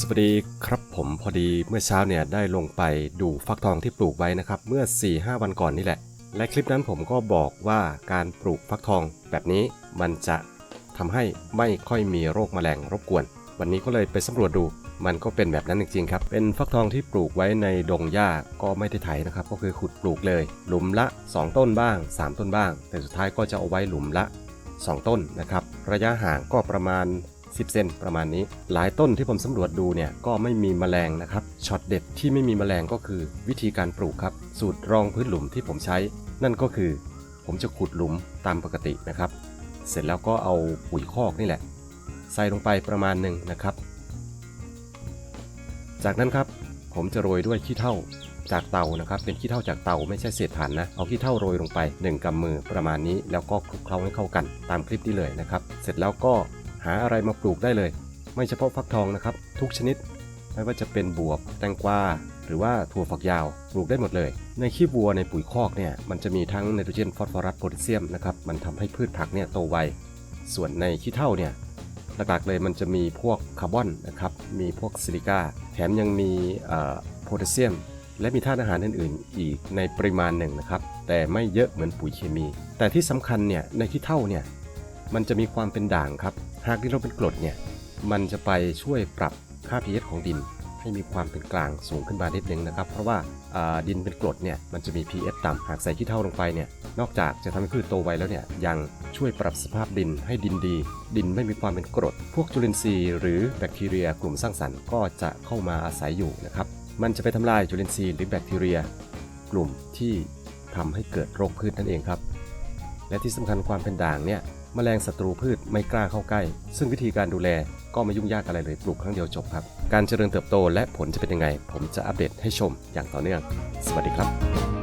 สวัสดีครับผมพอดีเมื่อเช้าเนี่ยได้ลงไปดูฟักทองที่ปลูกไว้นะครับ เมื่อ 4-5 วันก่อนนี่แหละ และคลิปนั้นผมก็บอกว่าการปลูกฟักทองแบบนี้มันจะทำให้ไม่ค่อยมีโรคแมลงรบกวน วันนี้ก็เลยไปสำรวจดู มันก็เป็นแบบนั้นจริงๆครับ เป็นฟักทองที่ปลูกไว้ในดงหญ้าก็ไม่ได้ไถนะครับ ก็คือขุดปลูกเลย หลุมละ 2 ต้นบ้าง 3 ต้นบ้าง แต่สุดท้ายก็จะเอาไว้หลุมละ 2 ต้นนะครับ ระยะห่างก็ประมาณ 10 เซนประมาณนี้ หลายต้นที่ผมสำรวจดูเนี่ยก็ไม่มีแมลงนะครับช็อตเด็ดที่ไม่มีแมลงก็คือวิธีการปลูกครับ สูตรรองพื้นหลุมที่ผมใช้ นั่นก็คือ ผมจะขุดหลุมตามปกตินะครับ เสร็จแล้วก็เอาปุ๋ยคอกนี่แหละ ใส่ลงไปประมาณหนึ่งนะครับ จากนั้นครับผมจะโรยด้วยขี้เถ้าจากเตานะครับ เป็นขี้เถ้าจากเตาไม่ใช่เศษถ่านนะ เอาขี้เถ้าโรยลงไป 1กำมือประมาณนี้ แล้วก็คลุกเคล้าให้เข้ากันตามคลิปนี้เลยนะครับ เสร็จแล้วก็ หาอะไรมาปลูกได้เลย ไม่เฉพาะฟักทองนะครับ ทุกชนิด ไม่ว่าจะเป็นบวบแตงกวาหรือว่าถั่วฝักยาวปลูกได้หมดเลย ในขี้วัวในปุ๋ยคอกเนี่ยมันจะมีทั้งไนโตรเจนฟอสฟอรัสโพแทสเซียมนะครับมันทำให้พืชผักเนี่ยโตไวส่วนในขี้เถ้าเนี่ยหลักๆเลยมันจะมีพวกคาร์บอนนะครับมีพวกซิลิก้าแถมยังมีโพแทสเซียมและมีธาตุอาหารอื่นๆ อีกในปริมาณหนึ่งนะครับ แต่ไม่เยอะเหมือนปุ๋ยเคมี แต่ที่สำคัญเนี่ยในขี้เถ้าเนี่ย มันจะมีความเป็นด่างครับ หากดินเราเป็นกรดเนี่ย มันจะไปช่วยปรับค่า pH ของดิน ให้มีความเป็นกลางสูงขึ้นมานิดนึงนะครับ เพราะว่าดินเป็นกรดเนี่ย มันจะมี pH ต่ำ หากใส่ขี้เถ้าลงไปเนี่ย นอกจากจะทำให้พืชโตไวแล้วเนี่ย ยังช่วยปรับสภาพดินให้ดินดี ดินไม่มีความเป็นกรด พวกจุลินทรีย์หรือแบคทีเรียกลุ่มสร้างสรรค์ก็จะเข้ามาอาศัยอยู่นะครับ มันจะไปทำลายจุลินทรีย์หรือแบคทีเรีย กลุ่มที่ทำให้เกิดโรคพืชนั่นเองครับ และที่สำคัญความเป็นด่างเนี่ย แมลงศัตรูพืชไม่กล้าเข้าใกล้ ซึ่งวิธีการดูแลก็ไม่ยุ่งยากอะไรเลยปลูกครั้งเดียวจบครับ การเจริญเติบโตและผลจะเป็นยังไง ผมจะอัปเดตให้ชมอย่างต่อเนื่อง สวัสดีครับ